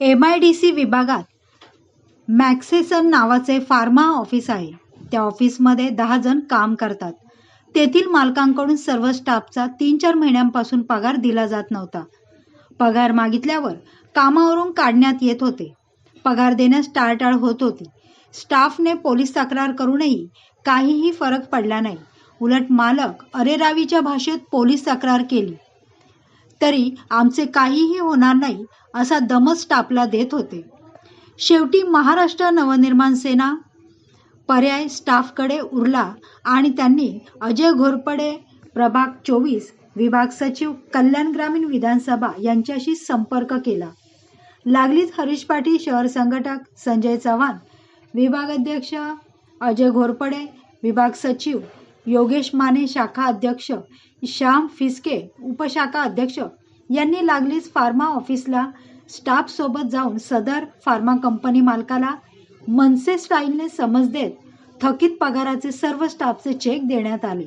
M I D C विभागात मॅक्सेसन नावाचे pharma office आहे. त्या ऑफिसमध्ये दहा जण काम करतात. तेथील मालकांकडून सर्व स्टाफचा तीन चार महिन्यांपासून पगार दिला जात नव्हता. पगार मागितल्यावर कामावरून काढण्यात येत होते. पगार देण्यास टाळटाळ होत होती. स्टाफने पोलीस तक्रार करूनही काहीही फरक पडला नाही. उलट मालक अरेरावीच्या भाषेत पोलीस तक्रार केली. तरी आमचे काहीही होणार नाही असा दमच स्टाफला देत होते. शेवटी महाराष्ट्र नवनिर्माण सेना पर्याय स्टाफकडे उरला आणि त्यांनी अजय घोरपडे प्रभाग चोवीस विभाग सचिव कल्याण ग्रामीण विधानसभा यांच्याशी संपर्क केला. लागलीच हरीश पाटील शहर संघटक संजय चव्हाण विभागाध्यक्ष अजय घोरपडे विभाग सचिव योगेश माने शाखा अध्यक्ष श्याम फिसके उपशाखा अध्यक्ष यांनी लागलीच फार्मा ऑफिसला स्टाफ सोबत जाऊन सदर फार्मा कंपनी मालकाला मनसे स्टाईलने समज देत थकीत पगाराचे सर्व स्टाफचे चेक देण्यात आले.